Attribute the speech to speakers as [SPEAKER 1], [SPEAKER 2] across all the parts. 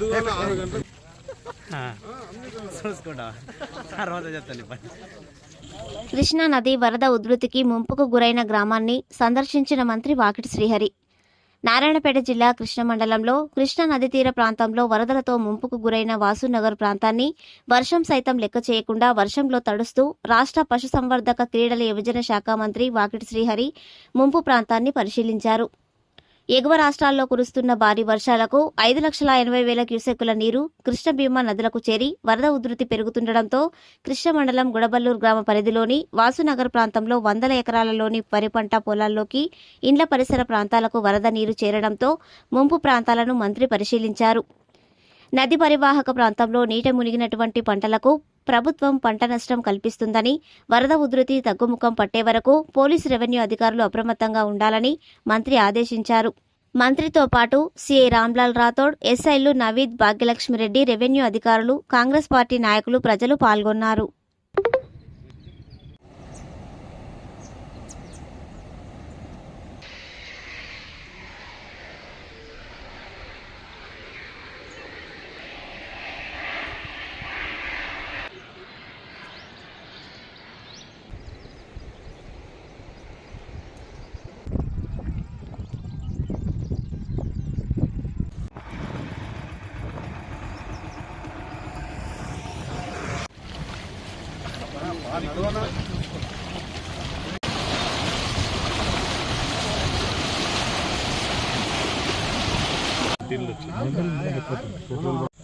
[SPEAKER 1] పొద్దుగాల ఆరు గంటలకు
[SPEAKER 2] చూసుకుంటా తర్వాత చెప్తాను ఇప్పటి
[SPEAKER 3] కృష్ణా నది వరద ఉధృతికి ముంపుకు గురైన గ్రామాన్ని సందర్శించిన మంత్రి వాకిటి శ్రీహరి. నారాయణపేట జిల్లా కృష్ణ మండలంలో కృష్ణా నది తీర ప్రాంతంలో వరదలతో ముంపుకు గురైన వాసునగర్ ప్రాంతాన్ని వర్షం సైతం లెక్క చేయకుండా వర్షంలో తడుస్తూ రాష్ట్ర పశుసంవర్ధక క్రీడల యువజన శాఖ మంత్రి వాకిటి శ్రీహరి ముంపు ప్రాంతాన్ని పరిశీలించారు. ఎగువ రాష్ట్రాల్లో కురుస్తున్న భారీ వర్షాలకు ఐదు లక్షల ఎనభై వేల క్యూసెక్కుల నీరు కృష్ణ భీమా నదులకు చేరి వరద ఉధృతి పెరుగుతుండటంతో కృష్ణ మండలం గుడబల్లూరు గ్రామ పరిధిలోని వాసునగర్ ప్రాంతంలో వందల ఎకరాలలోని వరి పంట పొలాల్లోకి ఇండ్ల పరిసర ప్రాంతాలకు వరద నీరు చేరడంతో ముంపు ప్రాంతాలను మంత్రి పరిశీలించారు. నది పరివాహక ప్రాంతంలో నీట మునిగినటువంటి పంటలకు ప్రభుత్వం పంట నష్టం కల్పిస్తుందని వరద ఉధృతి తగ్గుముఖం పట్టే వరకు పోలీసు రెవెన్యూ అధికారులు అప్రమత్తంగా ఉండాలని మంత్రి ఆదేశించారు. మంత్రితో పాటు సీఐ రామ్లాల్ రాథోడ్ ఎస్ఐలు నవీద్ భాగ్యలక్ష్మిరెడ్డి రెవెన్యూ అధికారులు కాంగ్రెస్ పార్టీ నాయకులు ప్రజలు పాల్గొన్నారు.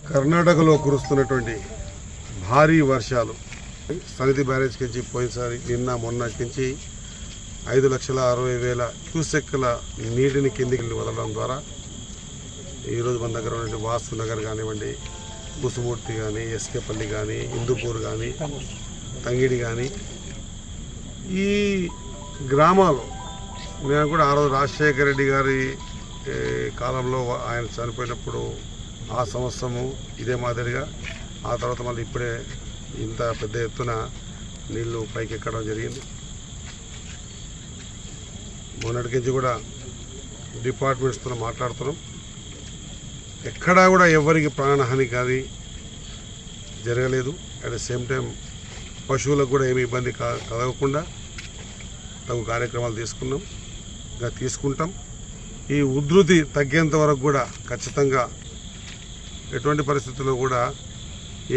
[SPEAKER 1] కర్ణాటకలో కురుస్తున్నటువంటి భారీ వర్షాలు. సన్నిధి బ్యారేజ్ నుంచి పోయినసారి నిన్న మొన్నటికించి ఐదు లక్షల అరవై వేల క్యూసెక్కుల నీటిని కిందికి వదలడం ద్వారా ఈరోజు మన దగ్గర ఉన్నటువంటి వాస్తు నగర్ కానివ్వండి కుసుమూర్తి కానీ ఎస్కేపల్లి కానీ ఇందుపూర్ కానీ తంగిడి కానీ ఈ గ్రామాలు మేము కూడా ఆ రోజు రాజశేఖర రెడ్డి గారి కాలంలో ఆయన చనిపోయినప్పుడు ఆ సంవత్సరము ఇదే మాదిరిగా ఆ తర్వాత మళ్ళీ ఇప్పుడే ఇంత పెద్ద ఎత్తున నీళ్ళు పైకి ఎక్కడం జరిగింది మొన్నటికించి కూడా డిపార్ట్మెంట్స్తో మాట్లాడుతున్నాం. ఎక్కడా కూడా ఎవరికి ప్రాణహాని కానీ జరగలేదు. అట్ ద సేమ్ టైం పశువులకు కూడా ఏమి ఇబ్బంది కలగకుండా తగు కార్యక్రమాలు తీసుకున్నాం. ఇంకా తీసుకుంటాం. ఈ ఉధృతి తగ్గేంత వరకు కూడా ఖచ్చితంగా ఎటువంటి పరిస్థితుల్లో కూడా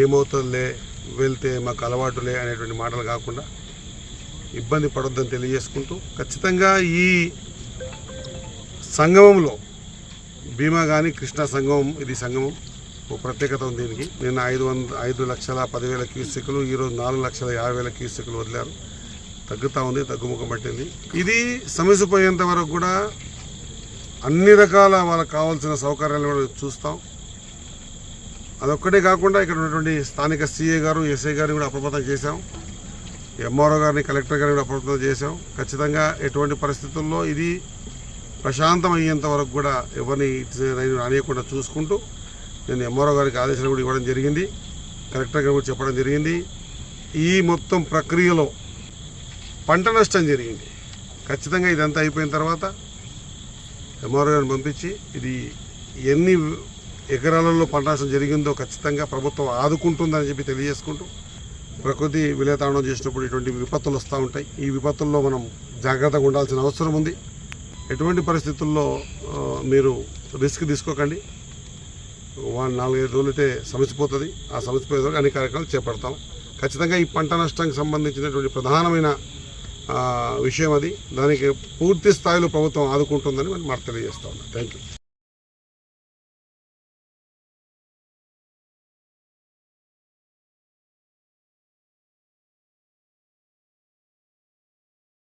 [SPEAKER 1] ఏమవుతుందిలే వెళ్తే మాకు అలవాటులే అనేటువంటి మాటలు కాకుండా ఇబ్బంది పడొద్దని తెలియజేసుకుంటూ ఖచ్చితంగా ఈ సంగమంలో భీమా కానీ కృష్ణా సంగమం ఇది సంగమం. ప్రత్యేకత ఉంది దీనికి. నిన్న ఐదు వంద ఐదు లక్షల పదివేల క్యూసెక్లు ఈరోజు నాలుగు లక్షల యాభై వేల క్యూసెక్లు వదిలారు. తగ్గుతూ ఉంది తగ్గుముఖం పట్టింది. ఇది సమసిపోయేంత వరకు కూడా అన్ని రకాల వాళ్ళకి కావాల్సిన సౌకర్యాలు కూడా చూస్తాం. అదొక్కటే కాకుండా ఇక్కడ ఉన్నటువంటి స్థానిక సీఏ గారు ఎస్ఐ గారిని కూడా అప్రమత్తం చేశాం. ఎంఆర్ఓ గారిని కలెక్టర్ గారిని కూడా అప్రమత్తం చేశాం. ఖచ్చితంగా ఎటువంటి పరిస్థితుల్లో ఇది ప్రశాంతం అయ్యేంత వరకు కూడా ఎవరిని రానియకుండా చూసుకుంటూ నేను ఎంఆర్ఓ గారికి ఆదేశాలు కూడా ఇవ్వడం జరిగింది. కలెక్టర్ గారు కూడా చెప్పడం జరిగింది. ఈ మొత్తం ప్రక్రియలో పంట నష్టం జరిగింది. ఖచ్చితంగా ఇదంతా అయిపోయిన తర్వాత ఎంఆర్ఓ గారిని పంపించి ఇది ఎన్ని ఎకరాలలో పంట నష్టం జరిగిందో ఖచ్చితంగా ప్రభుత్వం ఆదుకుంటుందని చెప్పి తెలియజేసుకుంటూ ప్రకృతి విలేతాండం చేసినప్పుడు ఇటువంటి విపత్తులు వస్తూ ఉంటాయి. ఈ విపత్తుల్లో మనం జాగ్రత్తగా ఉండాల్సిన అవసరం ఉంది. ఎటువంటి పరిస్థితుల్లో మీరు రిస్క్ తీసుకోకండి. నాలుగైదు రోజులైతే సమసిపోతుంది. ఆ సమసిపోయే వరకు అన్ని కార్యక్రమాలు చేపడతాం. ఖచ్చితంగా ఈ పంట నష్టానికి సంబంధించినటువంటి ప్రధానమైన విషయం అది. దానికి పూర్తి స్థాయిలో ప్రభుత్వం ఆదుకుంటుందని మనం మాట తెలియజేస్తా ఉన్నాం. Thank you